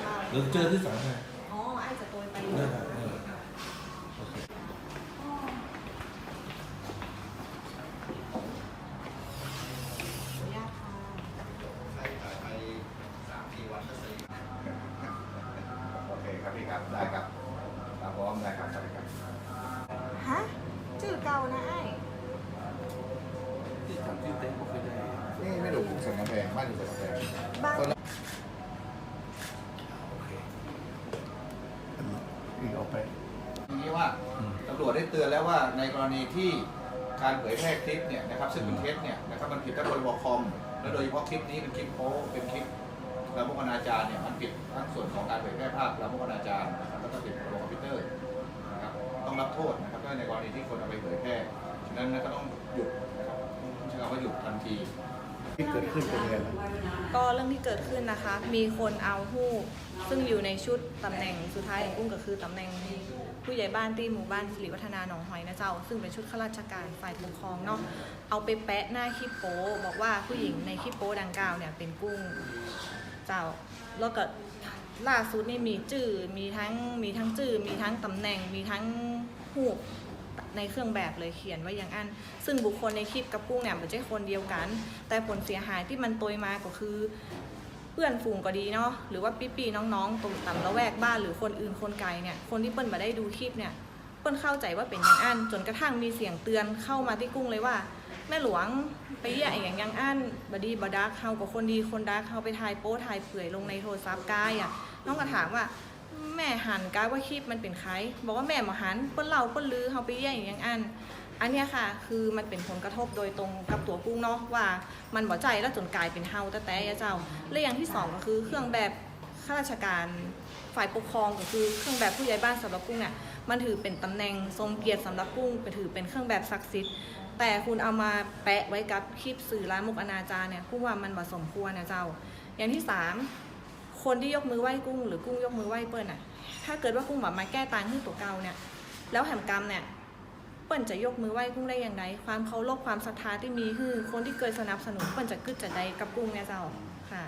เจ้าเดี๋ยวเจอที่ศาลไงอ๋อไอ้จะโดยไปได้ได้ได้โอเคอ๋อขออนุญาตค่ะใส่ถ่ายไปสามสี่วันก็เสร็จโอเคครับพี่ครับ ได้ครับตามพร้อมได้ครับได้ครับฮะชื่อเก่านะไอ้ที่ทำที่เต็นท์ก็เคยได้นี่ไม่ดูสันกำแพงบ้านอยู่สันกำแพงบ้าน โอเคอันนี้อีกออก ไปทีนี้ว่าอืมตำรวจได้เตือนแล้วว่าในกรณีที่การเผยแพร่คลิปเนี่ยนะครับซึ่งเป็นเท็จเนี่ยนะครับมันผิดทั้งพรบคอมและโดยเฉพาะคลิปนี้เป็นคลิปโป๊เป็นคลิปลามกอนาจารเนี่ยมันผิดทั้งส่วนของการเผยแพร่ภาพลามกอนาจารนะครับแล้วก็ผิดพรบคอมพิวเตอร์นะครับต้องรับโทษนะครับถ้าในกรณีที่คนเอาไปเผยแพร่ฉะนั้นนะก็ต้องหยุดนะครับต้องใช้คำว่าหยุดทันที ที่เกิดขึ้นเป็นยังไงก็เรื่องที่เกิดขึ้นนะคะ มีคนเอาหูปซึ่งอยู่ในชุดตำแหน่งสุดท้ายของกุ้งก็คือตำแหน่งผู้ใหญ่บ้านที่หมู่บ้านสิริวัฒนาหนองหอยนะเจ้า ซึ่งเป็นชุดข้าราชการฝ่ายปกครองเนาะเอาไปแปะหน้าคลิปโป๊บอกว่าผู้หญิงในคลิปโป๊ดังกล่าวเนี่ยเป็นกุ้งเจ้าแล้วก็ล่าสุดนี่มีจื่อมีทั้งมีทั้งจื่อมีทั้งตำแหน่งมีทั้งหู ในเครื่องแบบเลยเขียนไว้อย่างอันซึ่งบุคคลในคลิปกับกุ้งเนี่ยมันไม่ใช่คนเดียวกัน แต่ผลเสียหายที่มันโตยมาก็คือ เพื่อนฝูงก็ดีเนาะหรือว่าพี่ๆน้องๆตรงต่ำละแวกบ้านหรือคนอื่นคนไกลเนี่ยคนที่เปิ้ลมาได้ดูคลิปเนี่ยเปิ้ลเข้าใจว่าเป็นอย่างอันจนกระทั่งมีเสียงเตือนเข้ามาที่กุ้งเลยว่าแม่หลวงไปแย่อย่างยังอันบดีบดักเขากับคนดีคนดักเขาไปถ่ายโป๊ถ่ายเปื่อยลงในโทรศัพท์กายอะน้องก็ถามว่า แม่หันกายว่าคลิปมันเป็นใครบอกว่าแม่มาหันเปิ้ลเล่าเปิ้ลลือเขาไปแย่อย่างอันอันเนี้ยค่ะ คือมันเป็นผลกระทบโดยตรงกับตัวกุ้งเนาะว่ามันบ่ใจแล้วจนกลายเป็นเฮาแต่แต่ยะเจ้าและอย่างที่สองก็คือเครื่องแบบข้าราชการฝ่ายปกครองก็คือเครื่องแบบผู้ใหญ่บ้านสำหรับกุ้งเนี่ยมันถือเป็นตำแหน่งทรงเกียรติสำหรับกุ้งเป็นถือเป็นเครื่องแบบศักดิ์สิทธิ์แต่คุณเอามาแปะไว้กับคลิปสื่อร้านมุกอนาจารเนี่ยกุ้งว่ามันบ่สมควรนะเจ้า อย่างที่สาม คนที่ยกมือไหว้กุ้งหรือกุ้งยกมือไหว้เปิ้ลอะถ้าเกิดว่ากุ้งแบบมาแก้ต่างให้ตัวเก่าเนี่ยแล้วแหมกรรมเนี่ยเปิ้ลจะยกมือไหว้กุ้งได้อย่างไรความเคารพความศรัทธาที่มีคือคนที่เคยสนับสนุนเปิ้ลจะกึดจะใดกับกุ้งเนี่ยเจ้าค่ะ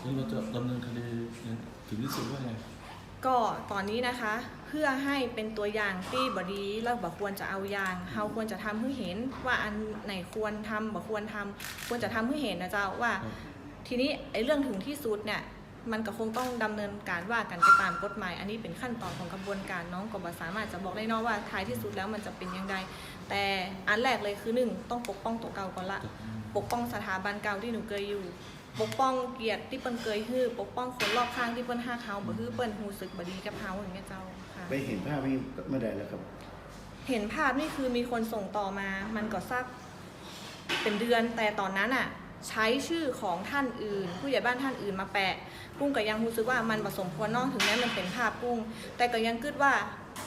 แล้วเราจะดำเนินคดีถึงที่สุดว่าไงก็ตอนนี้นะคะเพื่อให้เป็นตัวอย่างที่บดีแล้วบ่ควรจะเอาอย่างเฮาควรจะทำให้เห็นว่าอันไหนควรทำบ่ควรทำควรจะทำให้เห็นนะเจ้าว่า ทีนี้ไอ้เรื่องถึงที่สุดเนี่ยมันก็คงต้องดำเนินการว่ากันไปตามกฎหมาย อันนี้เป็นขั้นตอนของกระบวนการน้องก็บ่สามารถจะบอกได้เนอะว่าท้ายที่สุดแล้วมันจะเป็นยังไงแต่อันแรกเลยคือหนึ่งต้องปกป้องตัวเก่าก่อนละ ปกป้องสถาบันเก่าที่หนูเคยอยู่ ปกป้องเกียรติที่เปิ้นเคยฮื้อปกป้องคนรอบข้างที่เปิ้นห้าเขาบ่ฮื้อเปิ้นฮู้สึกบ่ดีกับเฮาอย่างเงี้ยเจ้าค่ะไปเห็นภาพนี้เมื่อใดแล้วครับ เห็นภาพนี่คือมีคนส่งต่อมา มันก็สักเป็นเดือนแต่ตอนนั้นอะ ใช้ชื่อของท่านอื่น ผู้ใหญ่บ้านท่านอื่นมาแปะ กุ้งก็ยังรู้สึกว่ามันผสมควรเนอกถึงแม้มันเป็นภาพกุ้ง แต่ก็ยังคิดว่า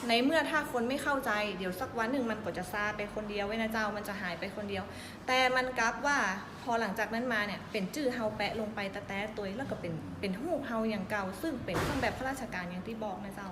ในเมื่อถ้าคนไม่เข้าใจเดี๋ยวสักวันหนึ่งมันก็จะซาไปคนเดียวไว้นะเจ้ามันจะหายไปคนเดียว แต่มันกลับว่าพอหลังจากนั้นมาเนี่ยเป็นชื่อเฮาแปะลงไปแต่แต่ตัวแล้วก็เป็นเป็นหูเฮาอย่างเก่า ซึ่งเป็นเครื่องแบบข้าราชการอย่างที่บอกนะเจ้า